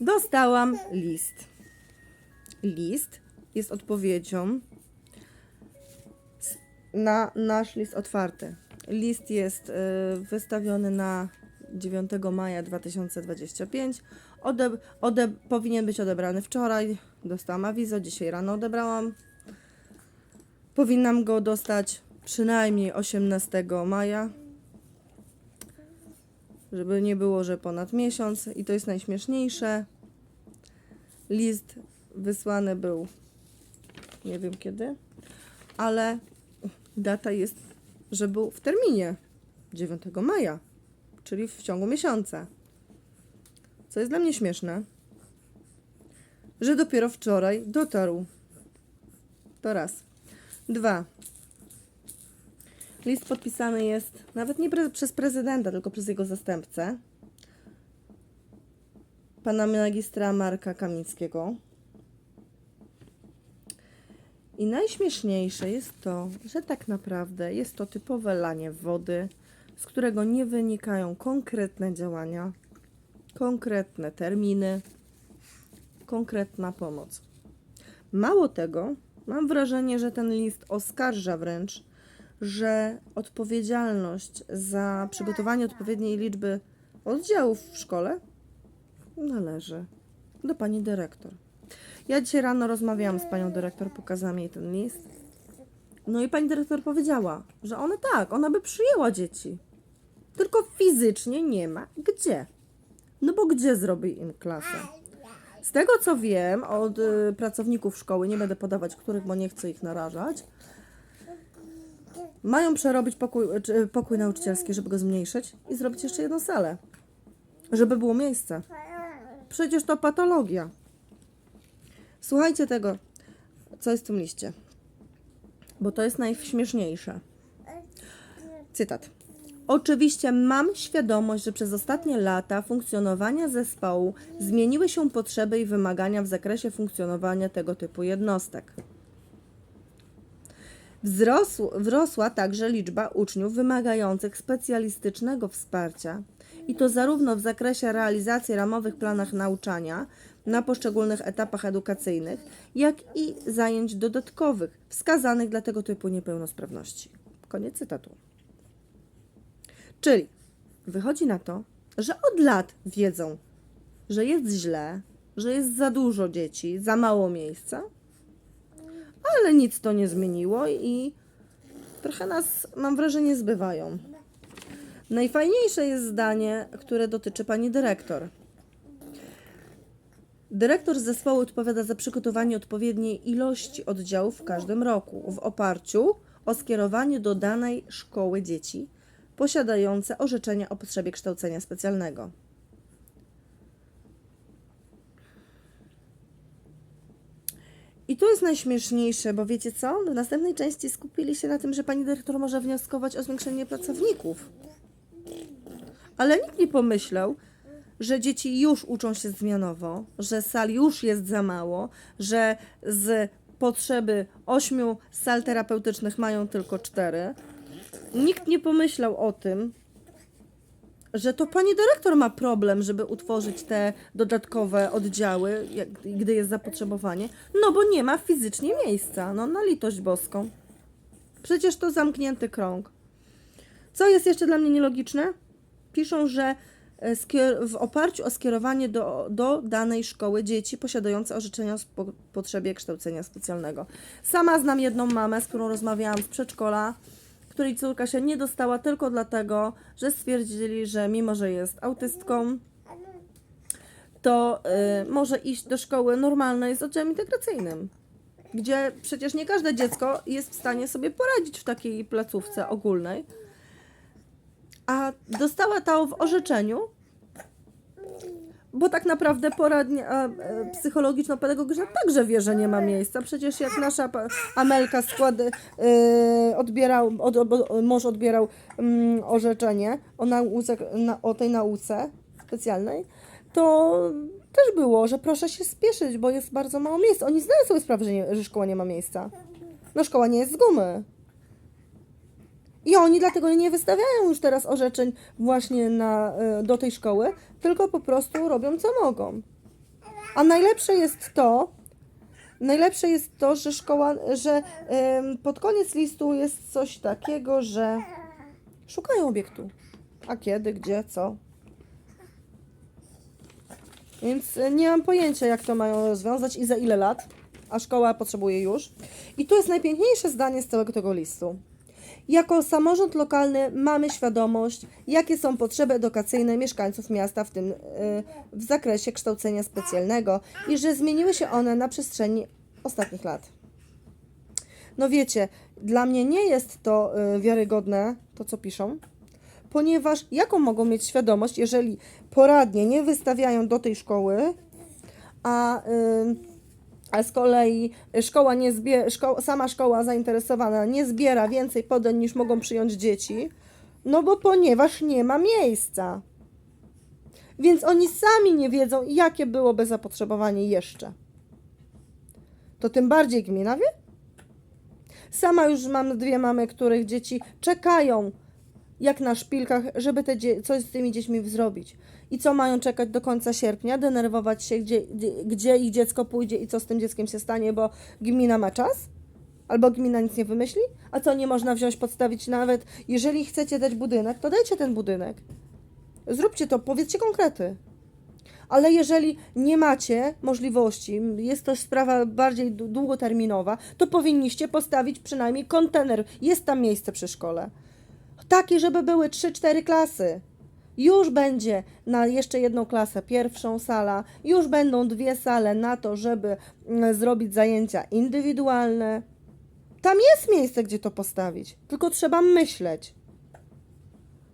dostałam list. List jest odpowiedzią na nasz list otwarty. List jest y, wystawiony na 9 maja 2025. Ode, ode, powinien być odebrany wczoraj. Dostałam awizo, dzisiaj rano odebrałam. Powinnam go dostać przynajmniej 18 maja. Żeby nie było, że ponad miesiąc. I to jest najśmieszniejsze. List wysłany był nie wiem kiedy, ale data jest, że był w terminie 9 maja, czyli w ciągu miesiąca. Co jest dla mnie śmieszne, że dopiero wczoraj dotarł. To raz. Dwa. List podpisany jest nawet nie pre- przez prezydenta, tylko przez jego zastępcę, pana magistra Marka Kamińskiego. I najśmieszniejsze jest to, że tak naprawdę jest to typowe lanie wody, z którego nie wynikają konkretne działania, konkretne terminy, konkretna pomoc. Mało tego, mam wrażenie, że ten list oskarża wręcz, że odpowiedzialność za przygotowanie odpowiedniej liczby oddziałów w szkole należy do pani dyrektor. Ja dzisiaj rano rozmawiałam z panią dyrektor, pokazałam jej ten list. No i pani dyrektor powiedziała, że ona tak, ona by przyjęła dzieci. Tylko fizycznie nie ma gdzie. No bo gdzie zrobi im klasę? Z tego co wiem od y, pracowników szkoły, nie będę podawać których, bo nie chcę ich narażać, mają przerobić pokój, pokój nauczycielski, żeby go zmniejszyć i zrobić jeszcze jedną salę, żeby było miejsce. Przecież to patologia. Słuchajcie tego, co jest w tym liście, bo to jest najśmieszniejsze. Cytat. Oczywiście mam świadomość, że przez ostatnie lata funkcjonowania zespołu zmieniły się potrzeby i wymagania w zakresie funkcjonowania tego typu jednostek. Wzrosł, wzrosła także liczba uczniów wymagających specjalistycznego wsparcia i to zarówno w zakresie realizacji ramowych planach nauczania na poszczególnych etapach edukacyjnych, jak i zajęć dodatkowych wskazanych dla tego typu niepełnosprawności. Koniec cytatu. Czyli wychodzi na to, że od lat wiedzą, że jest źle, że jest za dużo dzieci, za mało miejsca, ale nic to nie zmieniło i trochę nas, mam wrażenie, zbywają. Najfajniejsze jest zdanie, które dotyczy pani dyrektor. Dyrektor zespołu odpowiada za przygotowanie odpowiedniej ilości oddziałów w każdym roku w oparciu o skierowanie do danej szkoły dzieci posiadające orzeczenia o potrzebie kształcenia specjalnego. I tu jest najśmieszniejsze, bo wiecie co? W następnej części skupili się na tym, że pani dyrektor może wnioskować o zwiększenie pracowników. Ale nikt nie pomyślał, że dzieci już uczą się zmianowo, że sal już jest za mało, że z potrzeby ośmiu sal terapeutycznych mają tylko cztery. Nikt nie pomyślał o tym, że to pani dyrektor ma problem, żeby utworzyć te dodatkowe oddziały, jak, gdy jest zapotrzebowanie, no bo nie ma fizycznie miejsca, no na litość boską. Przecież to zamknięty krąg. Co jest jeszcze dla mnie nielogiczne? Piszą, że e, w oparciu o skierowanie do, do danej szkoły dzieci posiadające orzeczenia o potrzebie kształcenia specjalnego. Sama znam jedną mamę, z którą rozmawiałam z przedszkola, której córka się nie dostała tylko dlatego, że stwierdzili, że mimo, że jest autystką, to y, może iść do szkoły normalnej z oddziałem integracyjnym, gdzie przecież nie każde dziecko jest w stanie sobie poradzić w takiej placówce ogólnej. A dostała to w orzeczeniu, bo tak naprawdę poradnia e, psychologiczno-pedagogiczna także wie, że nie ma miejsca. Przecież jak nasza Amelka składy e, odbierał, od, od, mąż odbierał mm, orzeczenie o, nauce, na, o tej nauce specjalnej, to też było, że proszę się spieszyć, bo jest bardzo mało miejsca. Oni zdają sobie sprawę, że, nie, że szkoła nie ma miejsca. No szkoła nie jest z gumy. I oni dlatego nie wystawiają już teraz orzeczeń właśnie na, y, do tej szkoły, tylko po prostu robią co mogą. A najlepsze jest to, najlepsze jest to, że szkoła, że em, pod koniec listu jest coś takiego, że szukają obiektu. A kiedy, gdzie, co. Więc e, nie mam pojęcia, jak to mają rozwiązać i za ile lat, a szkoła potrzebuje już. I tu jest najpiękniejsze zdanie z całego tego listu. Jako samorząd lokalny mamy świadomość, jakie są potrzeby edukacyjne mieszkańców miasta w tym y, w zakresie kształcenia specjalnego i że zmieniły się one na przestrzeni ostatnich lat. No wiecie, dla mnie nie jest to y, wiarygodne, to co piszą, ponieważ jaką mogą mieć świadomość, jeżeli poradnie nie wystawiają do tej szkoły, a, y, a z kolei szkoła nie szko, sama szkoła zainteresowana nie zbiera więcej podań niż mogą przyjąć dzieci, no bo ponieważ nie ma miejsca. Więc oni sami nie wiedzą, jakie byłoby zapotrzebowanie jeszcze. To tym bardziej gmina wie? Sama już mam dwie mamy, których dzieci czekają jak na szpilkach, żeby te coś z tymi dziećmi zrobić. I co mają czekać do końca sierpnia? Denerwować się, gdzie, gdzie, ich dziecko pójdzie i co z tym dzieckiem się stanie, bo gmina ma czas? Albo gmina nic nie wymyśli? A co nie można wziąć, podstawić nawet, jeżeli chcecie dać budynek, to dajcie ten budynek. Zróbcie to, powiedzcie konkrety. Ale jeżeli nie macie możliwości, jest to sprawa bardziej dłu- długoterminowa, to powinniście postawić przynajmniej kontener. Jest tam miejsce przy szkole. Takie, żeby były 3-4 klasy. Już będzie na jeszcze jedną klasę pierwszą sala, już będą dwie sale na to, żeby mm, zrobić zajęcia indywidualne. Tam jest miejsce, gdzie to postawić, tylko trzeba myśleć.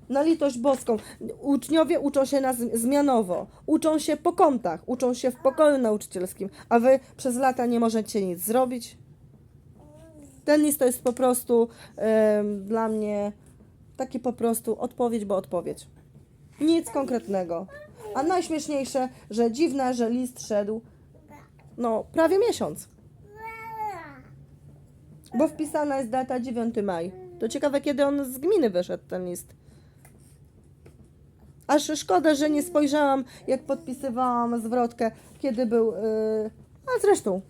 Na litość boską. Uczniowie uczą się na zm- zmianowo, uczą się po kątach, uczą się w pokoju nauczycielskim, a wy przez lata nie możecie nic zrobić. Ten list to jest po prostu em, dla mnie taki po prostu odpowiedź, bo odpowiedź. Nic konkretnego. A najśmieszniejsze, że dziwne, że list szedł no prawie miesiąc. Bo wpisana jest data 9 maj. To ciekawe, kiedy on z gminy wyszedł, ten list. Aż szkoda, że nie spojrzałam, jak podpisywałam zwrotkę, kiedy był. Yy... A zresztą,